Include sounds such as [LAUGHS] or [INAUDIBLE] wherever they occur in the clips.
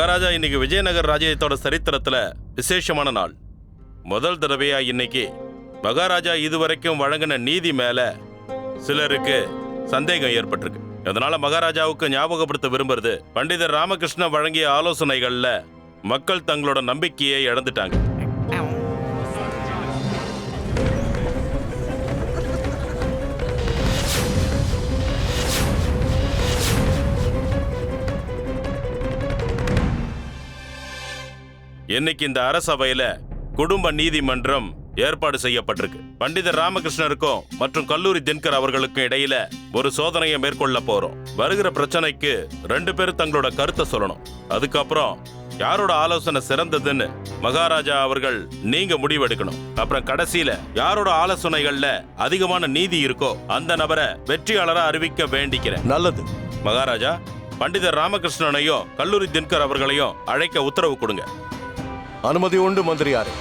மகாராஜா இன்னைக்கு விஜயநகர் ராஜ்யத்தோட சரித்திரத்துல விசேஷமான நாள். முதல் தடவையா இன்னைக்கு மகாராஜா இதுவரைக்கும் வழங்கின நீதி மேல சிலருக்கு சந்தேகம் ஏற்பட்டிருக்கு. அதனால மகாராஜாவுக்கு ஞாபகப்படுத்த விரும்புறது பண்டிதர் ராமகிருஷ்ணன் வழங்கிய ஆலோசனைகள்ல மக்கள் தங்களோட நம்பிக்கையை இழந்துட்டாங்க. இன்னைக்கு இந்த அரசவையில குடும்ப நீதிமன்றம் ஏற்பாடு செய்யப்பட்டிருக்கு. பண்டிதர் ராமகிருஷ்ணருக்கும் மற்றும் கல்லூரி தின்கர் அவர்களுக்கும் இடையில ஒரு சோதனையை மேற்கொள்ள போறோம். வருகிற பிரச்சனைக்கு ரெண்டு பேரும் தங்களோட கருத்தை சொல்லணும். அதுக்கப்புறம் யாரோட ஆலோசனை சிறந்ததுன்னு மகாராஜா அவர்கள் நீங்க முடிவெடுக்கணும். அப்புறம் கடைசியில யாரோட ஆலோசனைகள்ல அதிகமான நீதி இருக்கோ அந்த நபரை வெற்றியாளரா அறிவிக்க வேண்டிக்கிறேன். நல்லது. மகாராஜா பண்டிதர் ராமகிருஷ்ணனையும் கல்லூரி தின்கர் அவர்களையும் அழைக்க உத்தரவு கொடுங்க. அனுமதி உண்டு மந்திரியாரே.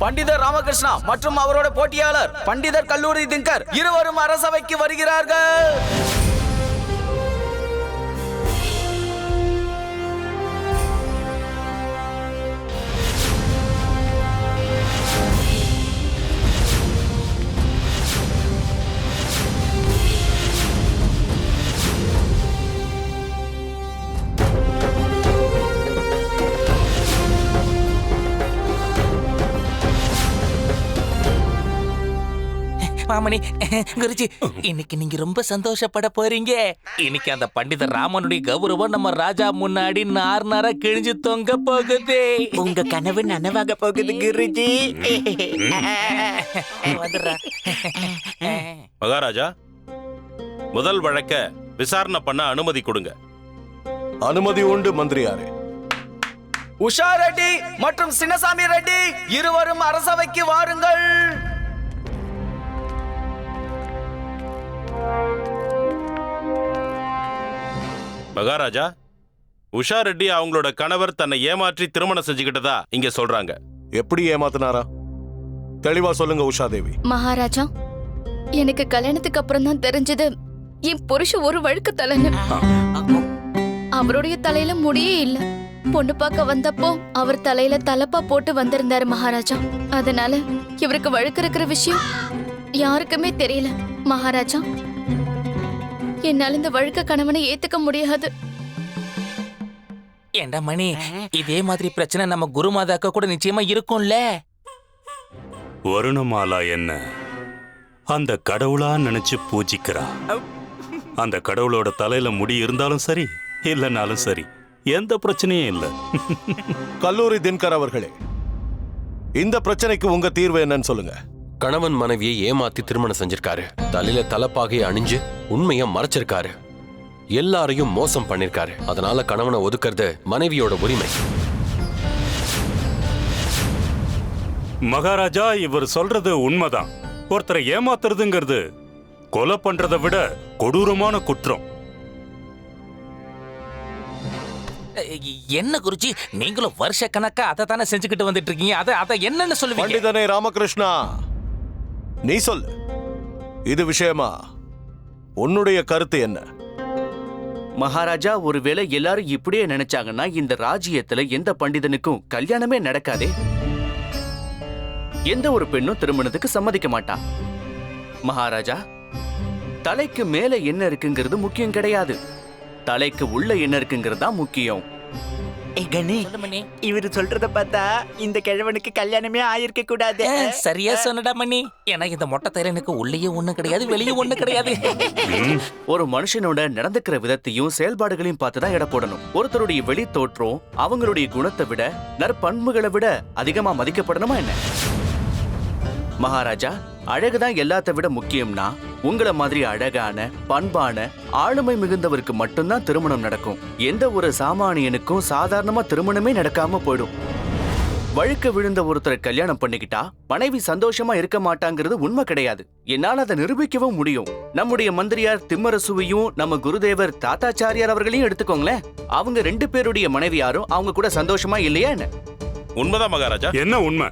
பண்டிதர் ராமகிருஷ்ணா மற்றும் அவரோட போட்டியாளர் பண்டிதர் கல்லூரி திங்கர் இருவரும் அரசவைக்கு வருகிறார்கள். மாமணி [LAUGHS] குருஜி இன்னைக்கு நீங்க ரொம்ப சந்தோஷப்பட போறீங்க. இன்னைக்கு அந்த பண்டிதர் ராமனுடைய கௌரவம் நம்ம ராஜா முன்னாடி நார் நாரா கிழிஞ்சு தொங்க போகுது. உங்க கனவு நனவாக போகுது குருஜி. மகாராஜா முதல் வழக்க விசாரணை பண்ண அனுமதி கொடுங்க. அனுமதி உண்டு மந்திரியாரே. உஷா ரெட்டி மற்றும் சின்னசாமி ரெட்டி இருவரும் அரசவைக்கு வாருங்கள். மகாராஜா உஷா ரெட்டி அவங்களோட கணவர் தன்னை ஏமாற்றி திருமணம் செஞ்சுக்கிட்டதா இங்க சொல்றாங்க. எப்படி ஏமாத்தினாரா? தெளிவா சொல்லுங்க உஷா தேவி. மகாராஜா எனக்கு கல்யாணத்துக்கு அப்புறம் தான் தெரிஞ்சது என் புருஷன் ஒரு வழுக்கு தலைன்னு. அவருடைய தலையில முடியே இல்ல. பொண்ணு பார்க்க வந்தப்போ அவர் தலையில தலப்பா போட்டு வந்திருந்தாரு மகாராஜா. அதனால இவருக்கு வழுக்கு இருக்கிற விஷயம் யாருக்குமே தெரியல. மகாராஜா என்னால இந்த வழுக்க கணவனை ஏத்துக்க முடியாது. ஏண்டா மணி இதே மாதிரி பிரச்சனை நம்ம குருமாதாக்க கூட நிச்சயமா இருக்கும்ல? வருணமாலா என்ன? அந்த கடவுளா நினைச்சு பூஜிக்கிறா. அந்த கடவுளோட தலையில முடி இருந்தாலும் சரி இல்லைனாலும் சரி எந்த பிரச்சனையும் இல்லை. கல்லூரி தின்கர் அவர்களே இந்த பிரச்சனைக்கு உங்க தீர்வு என்னன்னு சொல்லுங்க. கணவன் மனைவியை ஏமாத்தி திருமணம் செஞ்சிருக்காரு. தலையில தலப்பாகையை அணிஞ்சு உண்மைய மறைச்சிருக்காரு. எல்லாரையும் மோசம் பண்ணிருக்காரு. அதனால கணவனை ஒதுக்குறது மனைவியோட உரிமை. மகாராஜா இவர் சொல்றது உண்மைதான். ஒருத்தரை ஏமாத்துறதுங்கிறது கொலை பண்றதை விட கொடூரமான குற்றம். என்ன குருஜி நீங்களும் வருஷ கணக்கா அதை தானே செஞ்சுக்கிட்டு வந்துட்டு இருக்கீங்க? அதை அதை என்னன்னு சொல்லுவீங்க? பண்டிதனே ராமகிருஷ்ணா. நீ சொல்லு. இது விஷயமா? உன்னுடைய கருத்து என்ன? மகாராஜா ஒருவேளை எல்லாரும் இப்படியே நினைச்சாங்கன்னா இந்த ராஜ்யத்துல எந்த பண்டிதனுக்கும் கல்யாணமே நடக்காதே? எந்த ஒரு பெண்ணும் திருமணத்துக்கு சம்மதிக்க மாட்டான் மகாராஜா தலைக்கு மேல என்ன இருக்குங்கிறது முக்கியம் கிடையாது. தலைக்கு உள்ள என்ன இருக்குங்கிறது தான் முக்கியம். ஏய், கணி மணி. இவரு சொல்றத பார்த்தா இந்த கிழவனுக்கு கல்யாணமே ஆயிருக்க கூடாது. ஏ, சரியா சொன்னடா மணி. ஏன்னா இந்த மொட்டை தைரனுக்கு உள்ளேயே ஒண்ணு கிடையாது வெளியே ஒண்ணு கிடையாது. ஒரு மனுஷனோட நடந்துக்கிற விதத்தையும் செயல்பாடுகளையும் பார்த்து தான் எடை போடணும். ஒருத்தருடைய வெளி தோற்றம் அவங்களுடைய குணத்தை விட நற்பண்புகளை விட அதிகமா மதிக்கப்படணுமா என்ன? மகாராஜா அழகுதான் எல்லாத்த விட முக்கியம்னா உங்களை மாதிரி அழகான பண்பான ஆளுமை மிகுந்தவருக்கு மட்டும்தான் திருமணம் நடக்கும். எந்த ஒரு சாமானியனுக்கும் சாதாரணமா திருமணமே நடக்காம போயிடும். வழுக்க விழுந்த ஒருத்தரை கல்யாணம் பண்ணிக்கிட்டா மனைவி சந்தோஷமா இருக்க மாட்டாங்கிறது உண்மை கிடையாது. என்னால அதை நிரூபிக்கவும் முடியும். நம்முடைய மந்திரியார் திம்மரசுவையும் நம்ம குருதேவர் தாத்தாச்சாரியார் அவர்களையும் எடுத்துக்கோங்களேன். அவங்க ரெண்டு பேருடைய மனைவியாரும் அவங்க கூட சந்தோஷமா இல்லையா என்ன? உண்மைதான் மகாராஜா. என்ன உண்மை?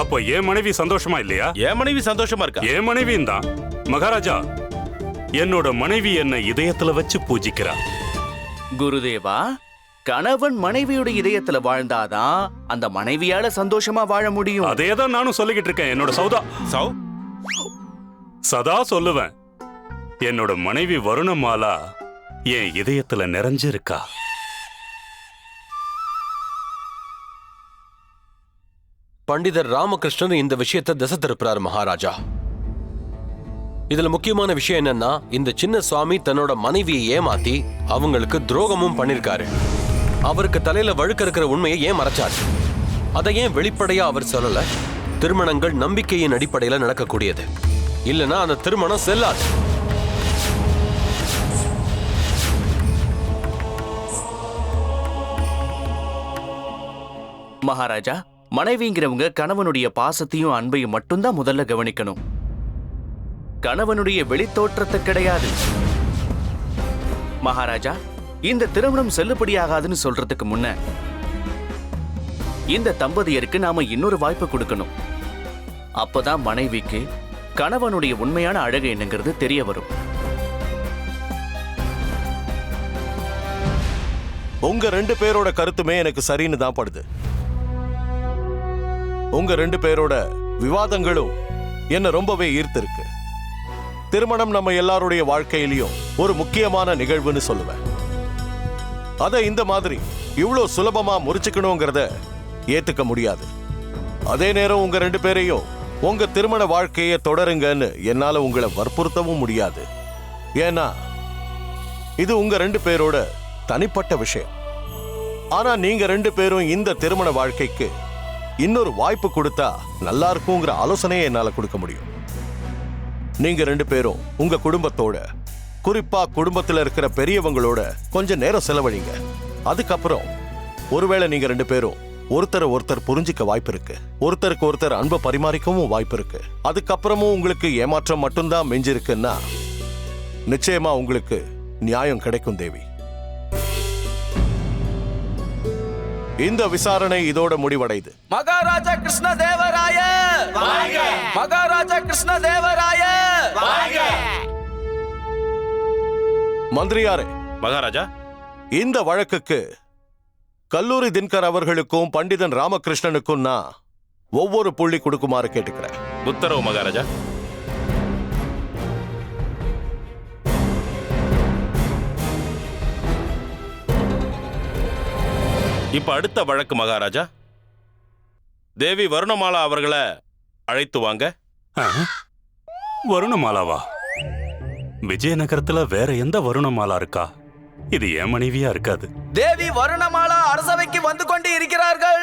அப்போ என் மனைவி சந்தோஷமா இல்லையா? என் மனைவி சந்தோஷமா இருக்கா? என் மனைவியும் தான். மகாராஜா என்னோட மனைவி என்ன இதயத்துல வச்சு பூஜிக்கிறா. குருதேவா கணவன் மனைவியோட இதயத்துல வாழ்ந்தாதான் அந்த மனைவியால சந்தோஷமா வாழ முடியும். அதே தான் நானும் சொல்லிக்கிட்டு இருக்கேன் என்னோட சௌதா. சௌ சதா சொல்லுவேன் என்னோட மனைவி வருணமாலா என் இதயத்துல நிறைஞ்சிருக்கா. பண்டிதர் ராமகிருஷ்ணன் இந்த விஷயத்தை திசை திருப்புறாரு மகாராஜா. இதுல முக்கியமான விஷயம் என்னன்னா இந்த சின்ன சுவாமி தன்னோட மனைவியை ஏமாத்தி அவங்களுக்கு துரோகமும் பண்ணிருக்காரு. அவருக்கு தலையில வழுக்க இருக்கிற உண்மையை ஏன் மறைச்சாரு? அதை ஏன் வெளிப்படையா அவர் சொல்லல? திருமணங்கள் நம்பிக்கையின் அடிப்படையில நடக்கக்கூடியது. இல்லைன்னா அந்த திருமணம் செல்லாது. மகாராஜா மனைவிங்கிறவங்க கணவனுடைய பாசத்தையும் அன்பையும் மட்டும்தான் முதல்ல கவனிக்கணும். கணவனுடைய வெளித்தோற்றத்தை கிடையாது. மகாராஜா இந்த திருமணம் செல்லுபடியாகாதுன்னு சொல்றதுக்கு முன்ன இந்த தம்பதியருக்கு நாம இன்னொரு வாய்ப்பு கொடுக்கணும். அப்பதான் மனைவிக்கு கணவனுடைய உண்மையான அழகு என்னங்கிறது தெரிய வரும். உங்க ரெண்டு பேரோட கருத்துமே எனக்கு சரின்னு தான் படுது. உங்க ரெண்டு பேரோட விவாதங்களும் என்ன ரொம்பவே ஈர்த்திருக்கு. திருமணம் நம்ம எல்லாருடைய வாழ்க்கையிலயும் ஒரு முக்கியமான நிகழ்வுன்னு சொல்லுவேன். அதை இந்த மாதிரி இவ்வளோ சுலபமா முறிச்சுக்கணுங்கிறத ஏத்துக்க முடியாது. அதே நேரம் உங்க ரெண்டு பேரையும் உங்க திருமண வாழ்க்கையை தொடருங்கன்னு என்னால உங்களை வற்புறுத்தவும் முடியாது. ஏன்னா இது உங்க ரெண்டு பேரோட தனிப்பட்ட விஷயம். ஆனா நீங்க ரெண்டு பேரும் இந்த திருமண வாழ்க்கைக்கு இன்னொரு வாய்ப்பு கொடுத்தா நல்லா இருக்குங்கிற ஆலோசனையை என்னால கொடுக்க முடியும். நீங்க ரெண்டு பேரும் உங்க குடும்பத்தோட குறிப்பா குடும்பத்துல இருக்கிற பெரியவங்களோட கொஞ்ச நேரம் செலவழிங்க. அதுக்கப்புறம் ஒருவேளை நீங்க ரெண்டு பேரும் ஒருத்தரை ஒருத்தர் புரிஞ்சிக்க வாய்ப்பு இருக்கு ஒருத்தருக்கு ஒருத்தர் அன்பை பரிமாறிக்கவும் வாய்ப்பு இருக்கு அதுக்கப்புறமும் உங்களுக்கு ஏமாற்றம் மட்டும்தான் மிஞ்சிருக்குன்னா நிச்சயமா உங்களுக்கு நியாயம் கிடைக்கும் தேவி. இந்த விசாரணை இதோட முடிவடையுது மகாராஜா கிருஷ்ண தேவராய மகாராஜா கிருஷ்ண தேவராய மந்திரியாரே மகாராஜா! இந்த வழக்குக்கு கல்லூரி தின்கர் அவர்களுக்கும் பண்டிதன் ராமகிருஷ்ணனுக்கும் நான் ஒவ்வொரு புள்ளி கொடுக்குமாறு கேட்டுக்கிறேன். உத்தரவு மகாராஜா. இப்ப அடுத்த வழக்கு மகாராஜா. தேவி வருணமாலா அவர்களை அழைத்து வாங்க? வருணமாலாவா? விஜயநகரத்துல வேற எந்த வருணமாலா இருக்கா? இது என் மனைவியா இருக்காது. தேவி வருணமாலா அரசவைக்கு வந்து கொண்டு இருக்கிறார்கள்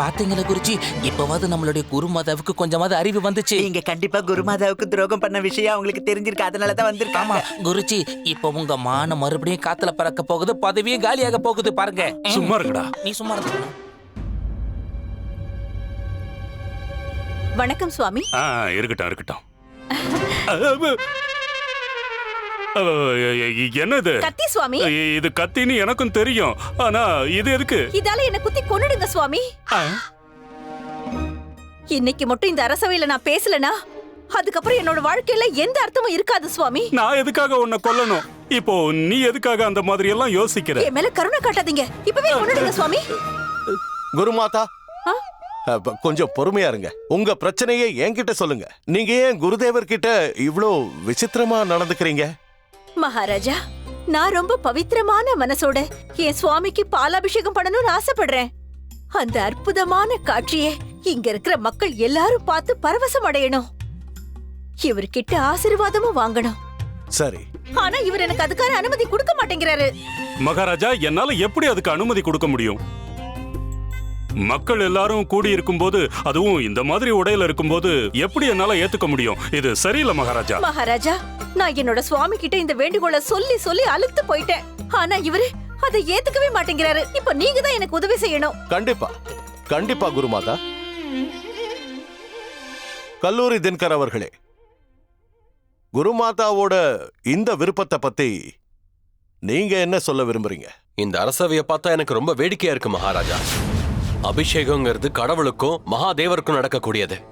பாத்தீங்களா குருஜி? இப்பவாவது நம்மளுடைய குருமாதாவுக்கு கொஞ்சமாவது அறிவு வந்துச்சு. நீங்க கண்டிப்பா குருமாதாவுக்கு துரோகம் பண்ண விஷயம் அவங்களுக்கு தெரிஞ்சிருக்கு. அதனால தான் ஆமா வந்திருக்காங்க குருஜி இப்ப உங்க மானம் மறுபடியும் காத்துல பறக்க போகுது பதவியும் காலியாக போகுது பாருங்க. சும்மா இருக்குடா நீ சும்மா இரு. வணக்கம் சுவாமி. ஆ இருக்கட்டும் இருக்கட்டும். [LAUGHS] என்னது? கத்தி சுவாமி. இது கத்தின்னு எனக்கும் தெரியும். ஆனா இது எதுக்கு? இதால என்ன குத்தி கொன்னுடுங்க சுவாமி. ஆ, இன்னைக்கு மட்டும் இந்த அரசவையில நான் பேசலனா அதுக்கப்புறம் என்னோட வாழ்க்கையில எந்த அர்த்தமும் இருக்காது சுவாமி. நான் எதுக்காக உன்னை கொல்லணும்? இப்போ நீ எதுக்காக அந்த மாதிரி எல்லாம் யோசிக்கிற? என் மேல கருணை காட்டாதீங்க. இப்பவே கொன்னுடுங்க சுவாமி. குருமாதா ஆ? அப்ப கொஞ்சம் பொறுமையா இருங்க. உங்க பிரச்சனையை என்கிட்ட சொல்லுங்க. நீங்க ஏன் குருதேவர் கிட்ட இவ்ளோ விசித்திரமா நடந்துக்கிறீங்க? மகாராஜா நான் ரொம்ப பவித்திரமான மனசோட என் சுவாமிக்கு பாலாபிஷேகம் பண்ணணும்னு ஆசைப்படுறேன். அந்த அற்புதமான காட்சியை இங்க இருக்கிற மக்கள் எல்லாரும் பார்த்து பரவசம் அடையணும். இவர்கிட்ட ஆசீர்வாதமும் வாங்கணும். சரி. ஆனா இவர் எனக்கு அதுக்கான அனுமதி கொடுக்க மாட்டேங்கிறாரு. மகாராஜா என்னால எப்படி அதுக்கு அனுமதி கொடுக்க முடியும்? மக்கள் எல்லாரும் கூடி இருக்கும்போது அதுவும் இந்த மாதிரி உடையில இருக்கும்போது எப்படி என்னால ஏத்துக்க முடியும்? இது சரியில்லை மகாராஜா. மகாராஜா நான் என்னோட சுவாமி கிட்ட இந்த வேண்டுகோளை சொல்லி சொல்லி அழுத்து போயிட்டேன். ஆனா இவரு அதை ஏத்துக்கவே மாட்டேங்கிறாரு. இப்ப நீங்க தான் எனக்கு உதவி செய்யணும். கண்டிப்பா. கண்டிப்பா குருமாதா. கல்லூரி தின்கர் அவர்களே குருமாதாவோட இந்த விருப்பத்தை பத்தி நீங்க என்ன சொல்ல விரும்புறீங்க? இந்த அரசவையை பார்த்தா எனக்கு ரொம்ப வேடிக்கையா இருக்கு மகாராஜா. அபிஷேகங்கிறது கடவுளுக்கும் மகாதேவருக்கும் நடக்கக்கூடியது.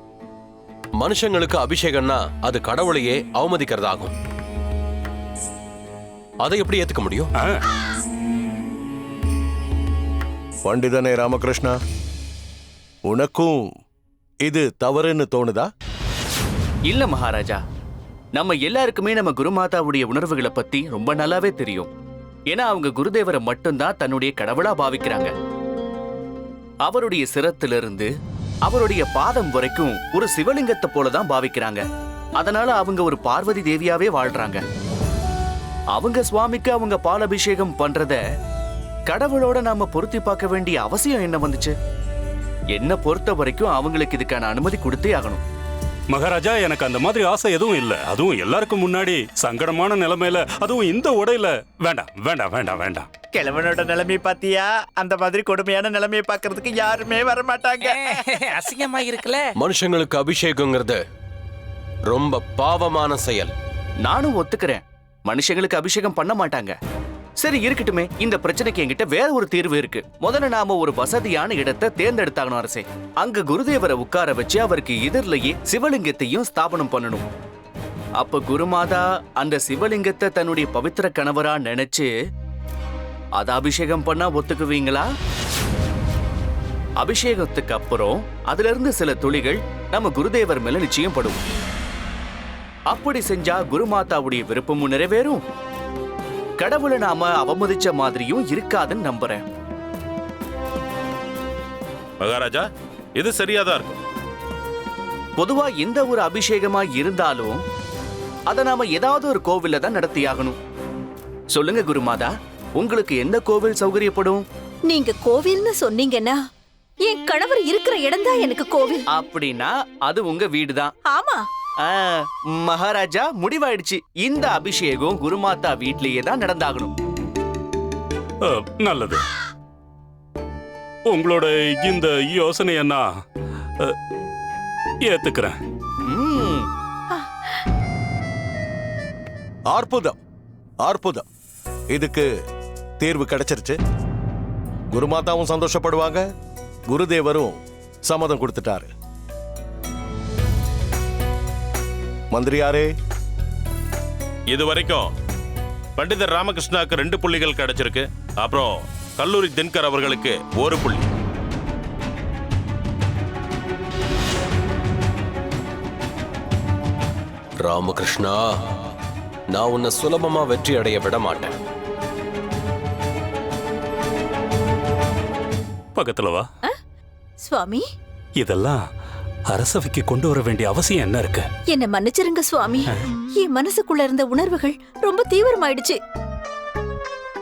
மனுஷங்களுக்கு அபிஷேகம்னா அது கடவுளையே அவமதிக்கிறதாகும். அதை எப்படி ஏத்துக்க முடியும்? ஆ, பண்டிதனே ராமகிருஷ்ணா உனக்கும் இது தவறுன்னு தோணுதா? இல்ல மகாராஜா. நம்ம எல்லாருக்குமே நம்ம குருமாதாவுடைய உணர்வுகளை பத்தி ரொம்ப நல்லாவே தெரியும். ஏன்னா அவங்க குருதேவரை மட்டும்தான் தன்னுடைய கடவுளா பாவிக்கிறாங்க. அவருடைய சிரத்திலிருந்து அவருடைய பாதம் வரைக்கும் ஒரு சிவலிங்கத்தை போல தான் பாவிக்கிறாங்க. அதனால அவங்க ஒரு பார்வதி தேவியாவே வாழ்றாங்க. அவங்க சுவாமிக்கு அவங்க பாலபிஷேகம் பண்றத கடவுளோட நாம பொருத்தி பார்க்க வேண்டிய அவசியம் என்ன வந்துச்சு? என்ன பொறுத்த வரைக்கும் அவங்களுக்கு இதுக்கான அனுமதி கொடுத்தே ஆகணும். மகாராஜா எனக்கு அந்த மாதிரி ஆசை எதுவும் இல்ல. அதுவும் எல்லாருக்கும் முன்னாடி சங்கடமான நிலைமையில அதுவும் இந்த உடையில. வேண்டாம் வேண்டாம் வேண்டாம் வேண்டாம். கிழவனோட நிலைமை பாத்தியா அந்த மாதிரி கொடுமையான நிலைமையை பாக்குறதுக்கு யாருமே வர மாட்டாங்க அசிங்கமா இருக்குல்ல? மனுஷங்களுக்கு அபிஷேகங்கிறது ரொம்ப பாவமான செயல். நானும் ஒத்துக்கிறேன். மனுஷங்களுக்கு அபிஷேகம் பண்ண மாட்டாங்க. சரி இருக்கட்டுமே. இந்த பிரச்சனைக்கு என்கிட்ட வேற ஒரு தீர்வு இருக்கு. முதல்ல நாம ஒரு வசதியான இடத்தை தேர்ந்தெடுத்தாகணும் அரசே. அங்க குருதேவரை உட்கார வச்சு அவருக்கு எதிரிலேயே சிவலிங்கத்தையும் ஸ்தாபனம் பண்ணணும். அப்ப குருமாதா அந்த சிவலிங்கத்தை தன்னுடைய பவித்திர கணவரா நினைச்சு அத அபிஷேகம் பண்ணா ஒத்துக்குவீங்களா? அபிஷேகத்துக்கு அப்புறம் அதுல இருந்து சில துளிகள் நம்ம குருதேவர் மேல நிச்சயம் படும். அப்படி செஞ்சா குருமாதாவுடைய விருப்பமும் நிறைவேறும். கடவுளை நாம அவமதிச்ச மாதிரியும் இருக்காதுன்னு நம்புறேன். மகாராஜா இது சரியாதான் இருக்கும் பொதுவா எந்த ஒரு அபிஷேகமா இருந்தாலும் அத நாம ஏதாவது ஒரு கோவில்ல தான் நடத்தியாகணும். சொல்லுங்க குருமாதா உங்களுக்கு எந்த கோவில் சௌகரியப்படும்? நீங்க கோவில்னு சொன்னீங்கன்னா என் கணவர் இருக்கிற இடம்தான் எனக்கு கோவில். அப்படின்னா அது உங்க வீடுதான். ஆமா. ஆ, மகாராஜா முடிவாயிடுச்சு. இந்த அபிஷேகம் குருமாதா வீட்லயே தான் நடந்தாகணும். நல்லது. உங்களோட இந்த யோசனையை நான் ஏத்துக்கிறேன். ம், அற்புதம். அற்புதம். இதுக்கு தீர்வு கிடைச்சிருச்சு. குருமாதாவும் சந்தோஷப்படுவாங்க. குருதேவரும் சம்மதம் கொடுத்துட்டாரு. மந்திரியாரே இது வரைக்கும் பண்டிதர் ராமகிருஷ்ணாவுக்கு ரெண்டு புள்ளிகள் கிடைச்சிருக்கு. அப்புறம் கல்லூரி தின்கர் அவர்களுக்கு ஒரு புள்ளி. ராமகிருஷ்ணா நான் உன்னை சுலபமா வெற்றி அடைய விட மாட்டேன். பக்கத்துல வா. சுவாமி? இதெல்லாம் அரசவைக்கு கொண்டு வர வேண்டிய அவசியம் என்ன இருக்கு? என்ன மன்னிச்சிருங்க சுவாமி. என் மனசுக்குள்ள இருந்த உணர்வுகள் ரொம்ப தீவிரமாயிடுச்சு.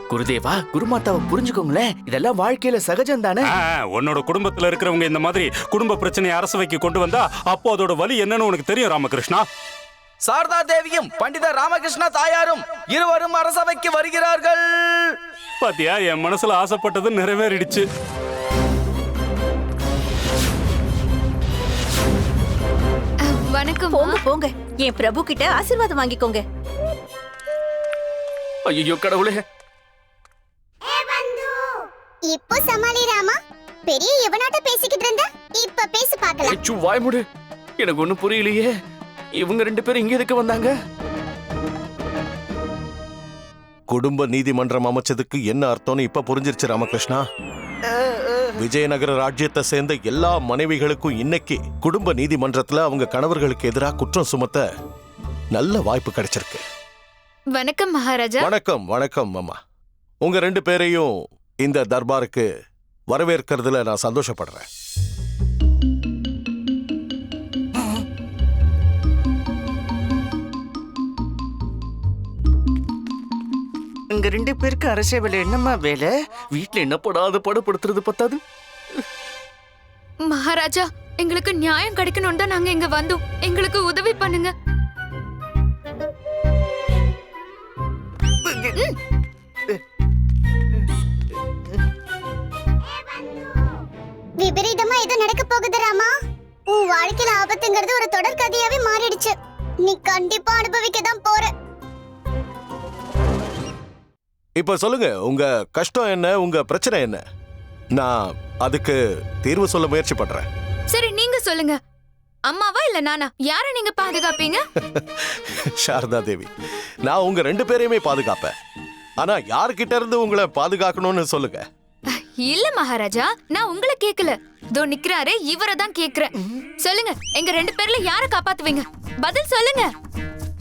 குருதேவா குருமாதாவை புரிஞ்சுக்கோங்களேன். இதெல்லாம் வாழ்க்கையில சகஜம் தானே ஆ, உன்னோட குடும்பத்துல இருக்கிறவங்க இந்த மாதிரி குடும்ப பிரச்சனையை அரசவைக்கு கொண்டு வந்தா அப்போ அதோட வலி என்னன்னு உனக்கு தெரியும் ராமகிருஷ்ணா? சாரதா தேவியும் பண்டித ராமகிருஷ்ணா தாயாரும் இருவரும் அரசவைக்கு வருகிறார்கள். பாத்தியா என் மனசுல ஆசைப்பட்டது நிறைவேறிடுச்சு. வணக்கம் போங்க போங்க. என் பிரபு கிட்ட ஆசீர்வாதம் வாங்கிக்கோங்க. ஐயோ கடவுளே. இப்போ சமாளி ராமா பெரிய எவனாட்ட பேசிக்கிட்டு இருந்த இப்ப பேசி பார்க்கலாம். ஏச்சு வாய்முடு எனக்கு ஒண்ணும் புரியலையே. இவங்க ரெண்டு பேரும் இங்க எதுக்கு வந்தாங்க? குடும்ப நீதிமன்றம் அமைச்சதுக்கு என்ன அர்த்தம்னு இப்ப புரிஞ்சிருச்சு ராமகிருஷ்ணா? விஜயநகர ராஜ்யத்தை சேர்ந்த எல்லா மனைவிகளுக்கும் இன்னைக்கு குடும்ப நீதிமன்றத்துல அவங்க கணவர்களுக்கு எதிராக குற்றம் சுமத்த நல்ல வாய்ப்பு கிடைச்சிருக்கு. வணக்கம் மகாராஜா. வணக்கம் வணக்கம் அம்மா உங்க ரெண்டு பேரையும் இந்த தர்பாருக்கு வரவேற்கிறதுல நான் சந்தோஷப்படுறேன். இங்க ரெண்டு பேருக்கு அரசே வேலை. என்னம்மா வேலை? வீட்ல என்ன படாத படப்படுத்துறது பத்தாது? மகாராஜா எங்களுக்கு நியாயம் கிடைக்கணும் தான் நாங்க இங்க வந்தோம். எங்களுக்கு உதவி பண்ணுங்க. விபரீதமா ஏதோ நடக்க போகுது ராமா. உன் வாழ்க்கையில ஆபத்துங்கிறது ஒரு தொடர் கதையாவே மாறிடுச்சு. நீ கண்டிப்பா அனுபவிக்க தான் போற. இப்ப சொல்லுங்க உங்க கஷ்டம் என்ன உங்க பிரச்சனை என்ன? நான் அதுக்கு தீர்வு சொல்ல முயற்சி பண்றேன். சரி நீங்க சொல்லுங்க. அம்மாவா இல்ல நானா? யார நீங்க பாதுகாப்பீங்க? [LAUGHS] சாரதா தேவி நான் உங்க ரெண்டு பேரையுமே பாதுகாப்பேன். ஆனா யார்கிட்ட இருந்து உங்களை பாதுகாக்கணும்னு சொல்லுங்க? இல்ல மகாராஜா நான் உங்களை கேக்கல. தோ நிக்கிறாரு இவரை தான் கேக்குறேன். சொல்லுங்க எங்க ரெண்டு பேர்ல யார காப்பாத்துவீங்க? பதில் சொல்லுங்க.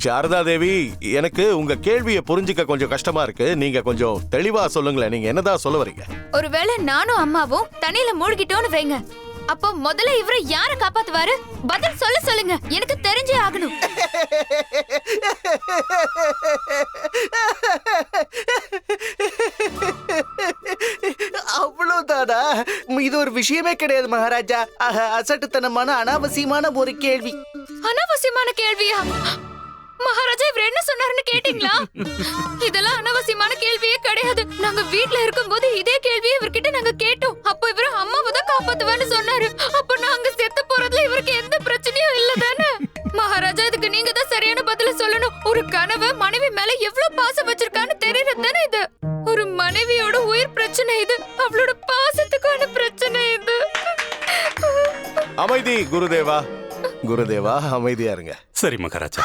சாரதா தேவி எனக்கு உங்க கேள்வியை புரிஞ்சுக்க கொஞ்சம் கஷ்டமா இருக்கு. நீங்க கொஞ்சம் தெளிவா சொல்லுங்களேன். நீங்க என்னதான் சொல்ல வரீங்க? ஒருவேளை நானும் அம்மாவும் தண்ணியில மூழ்கிட்டோன்னு வைங்க. அப்போ முதல்ல இவரை யார காப்பாத்துவாரு? பதில் சொல்ல சொல்லுங்க. எனக்கு தெரிஞ்சே ஆகணும். அவ்வளவுதானா? இது ஒரு விஷயமே கிடையாது மகாராஜா. ஆஹா, அசட்டுத்தனமான அனாவசியமான ஒரு கேள்வி. அனாவசியமான கேள்வியா? மகாராஜா இவர் என்ன சொன்னாருன்னு கேட்டீங்களா? இதெல்லாம் அனாவசியமான கேள்வியே கிடையாது. நாங்க வீட்ல இருக்கும்போது இதே கேள்வியை இவர்கிட்ட நாங்க கேட்டோம். அப்போ இவரு அம்மாவை தான் காப்பாத்துவேன்னு சொன்னாரு. அப்போ நாங்க செத்து போறதுல இவருக்கு எந்த பிரச்சனையும் இல்ல தானே? மகாராஜா இதுக்கு நீங்க தான் சரியான பதில சொல்லணும். ஒரு கனவு மனைவி மேல எவ்வளவு பாசம் வச்சிருக்கான்னு தெரியறது தானே இது? ஒரு மனைவியோட உயிர் பிரச்சனை இது. அவளோட பாசத்துக்கான பிரச்சனை இது. அமைதி குருதேவா. குருதேவா அமைதியா இருங்க. சரி மகாராஜா.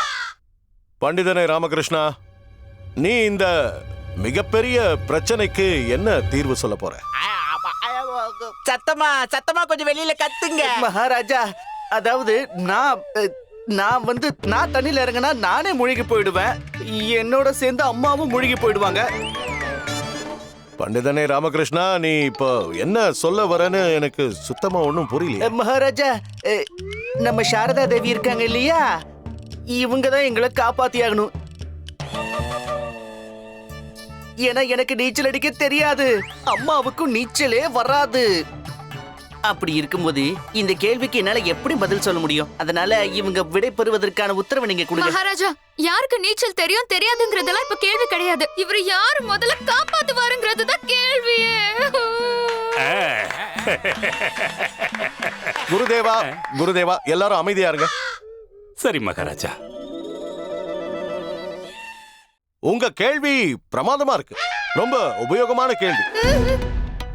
பண்டிதனை ராமகிருஷ்ணா நீ இந்த மிகப்பெரிய பிரச்சனைக்கு என்ன தீர்வு சொல்ல போற? சத்தமா சத்தமா கொஞ்சம் வெளியில கத்துங்க. மகாராஜா அதாவது நான் நான் வந்து நான் தண்ணியில இறங்கினா நானே முழுகி போயிடுவேன். என்னோட சேர்ந்து அம்மாவும் முழுகி போயிடுவாங்க. பண்டிதனை ராமகிருஷ்ணா நீ இப்போ என்ன சொல்ல வரேன்னு எனக்கு சுத்தமா ஒன்றும் புரியல மகாராஜா நம்ம சாரதா தேவி இருக்காங்க இல்லையா? இவங்க தான் எங்களை காப்பாத்தியாகணும். ஏன்னா எனக்கு நீச்சல் அடிக்க தெரியாது. அம்மாவுக்கும் நீச்சலே வராது. அப்படி இருக்கும்போது இந்த கேள்விக்கு என்னால எப்படி பதில் சொல்ல முடியும்? அதனால இவங்க விடை பெறுவதற்கான உத்தரவை நீங்க கொடுங்க. மகாராஜா யாருக்கு நீச்சல் தெரியும் தெரியாதுங்கிறதெல்லாம் இப்ப கேள்வி கிடையாது. இவரை யாரு முதல்ல காப்பாத்துவாருங்கிறது தான் கேள்வியே குருதேவா குருதேவா எல்லாரும் அமைதியா இருங்க. சரி மகாராஜா. உங்க கேள்வி பிரமாதமா இருக்கு. ரொம்ப உபயோகமான கேள்வி.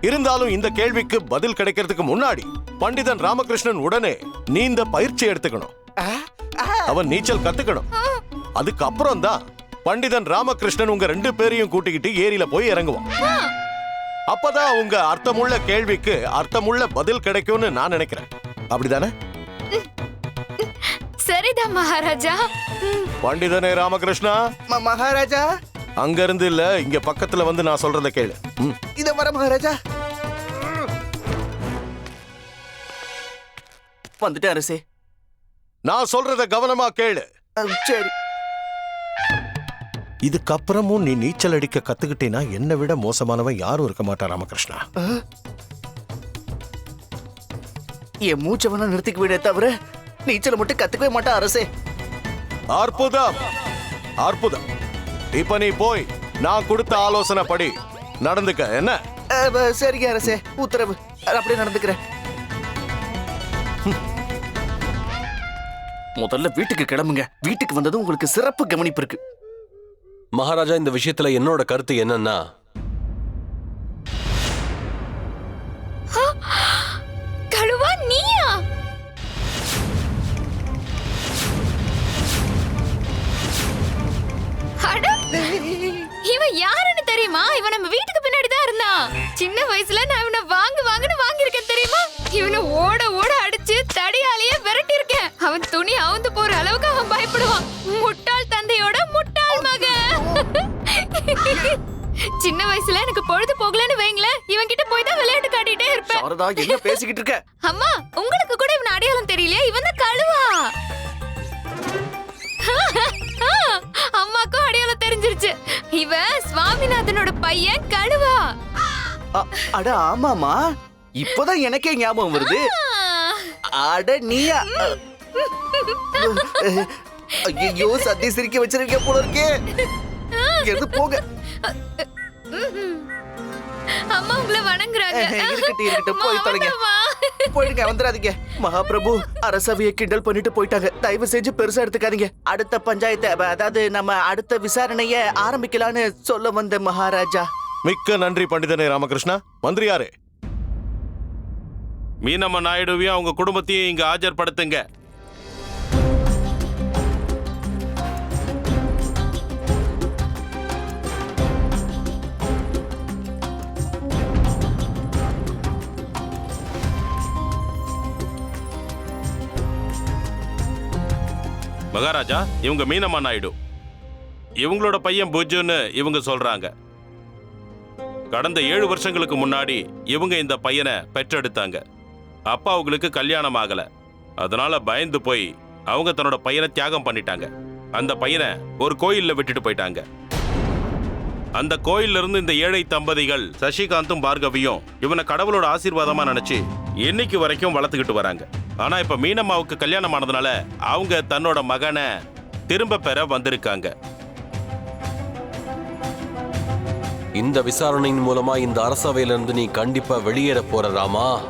இருந்தாலும் இந்த கேள்விக்கு பதில் கிடைக்கிறதுக்கு முன்னாடி பண்டிதன் ராமகிருஷ்ணன் உடனே நீந்த பயிற்சி எடுத்துக்கணும். அவன் நீச்சல் கத்துக்கணும். அதுக்கப்புறம் தான் பண்டிதன் ராமகிருஷ்ணன் உங்க ரெண்டு பேரையும் கூட்டிக்கிட்டு ஏரியில போய் இறங்குவான். அப்பதான் உங்க அர்த்தமுள்ள கேள்விக்கு அர்த்தமுள்ள பதில் கிடைக்கும்னு நான் நினைக்கிறேன். அப்படிதானே? சரிதான் மகாராஜா. பண்டிதனே ராமகிருஷ்ணா. மகாராஜா. அங்க இருந்து இல்ல இங்க பக்கத்துல வந்து நான் சொல்றத கேளு. இத வர மகாராஜா. வந்துட்டேன் அரசே. நான் சொல்றத கவனமா கேளு. சரி. இதுக்கப்புறமும் நீ நீச்சல் அடிக்க கத்துக்கிட்டீன்னா என்னை விட மோசமானவன் யாரும் இருக்க மாட்டா ராமகிருஷ்ணா. என் மூச்சை வேணா நிறுத்திக்க விட தவிர நீச்சலை மட்டும் கத்துக்கவே மாட்டேன் அரசே. அற்புதம். அற்புதம். இப்ப நீ போய் நான் கொடுத்த ஆலோசனை படி நடந்துக்க என்ன? சரிங்க அரசே. உத்தரவு. அப்படியே நடந்துக்கிறேன். முதல்ல வீட்டுக்கு கிளம்புங்க. வீட்டுக்கு வந்ததும் உங்களுக்கு சிறப்பு கவனிப்பு இருக்கு. மகாராஜா இந்த விஷயத்துல என்னோட கருத்து என்னன்னா சாரதா என்ன பேசிக்கிட்டு இருக்க? அம்மா உங்களுக்கு கூட இவன் அடையாளம் தெரியலையா? இவன் தான் கழுவா. அம்மாக்கும் அடையாளம் தெரிஞ்சிருச்சு. இவன் சுவாமிநாதனோட பையன் கழுவா. அட ஆமாமா இப்பதான் எனக்கே ஞாபகம் வருது. அட நீயா? ஐயோ சத்திய சிரிக்க வச்சிருக்க போல இருக்கே. எது போக அம்மா உங்களை வணங்குறாங்க. இருக்கட்டும் இருக்கட்டும். போய் தொலைங்க? போயிடுங்க வந்துடாதீங்க. மகாபிரபு அரசவையை கிண்டல் பண்ணிட்டு போயிட்டாங்க. தயவு செஞ்சு பெருசா எடுத்துக்காதீங்க. அடுத்த பஞ்சாயத்து அதாவது நம்ம அடுத்த விசாரணைய ஆரம்பிக்கலாம்னு சொல்ல வந்த மகாராஜா. மிக்க நன்றி பண்டிதனே ராமகிருஷ்ணா. மந்திரியாரே மீனம்மா நாயுடுவையும் அவங்க குடும்பத்தையும் இங்க ஆஜர்படுத்துங்க. மகாராஜா இவங்க மீனம்மா நாயுடு. இவங்களோட பையன் புஜுன்னு இவங்க சொல்றாங்க. கடந்த ஏழு வருஷங்களுக்கு முன்னாடி இவங்க இந்த பையனை பெற்றெடுத்தாங்க. அப்பா அவங்களுக்கு கல்யாணம் ஆகல. அதனால பயந்து போய் அவங்க தன்னோட பையனை தியாகம் பண்ணிட்டாங்க. அந்த பையனை ஒரு கோயில்ல விட்டுட்டு போயிட்டாங்க. அந்த கோயில்ல இருந்து இந்த ஏழை தம்பதிகள் சசிகாந்தும் பார்கவியும் இவனை கடவுளோட ஆசீர்வாதமா நினைச்சு இன்னைக்கு வரைக்கும் வளர்த்துக்கிட்டு வராங்க. ஆனா இப்ப மீனம்மாவுக்கு கல்யாணம் ஆனதுனால அவங்க தன்னோட மகனை திரும்ப பெற வந்திருக்காங்க. இந்த விசாரணையின் மூலமா இந்த அரசவையிலிருந்து நீ கண்டிப்பா வெளியேற போற ராமா?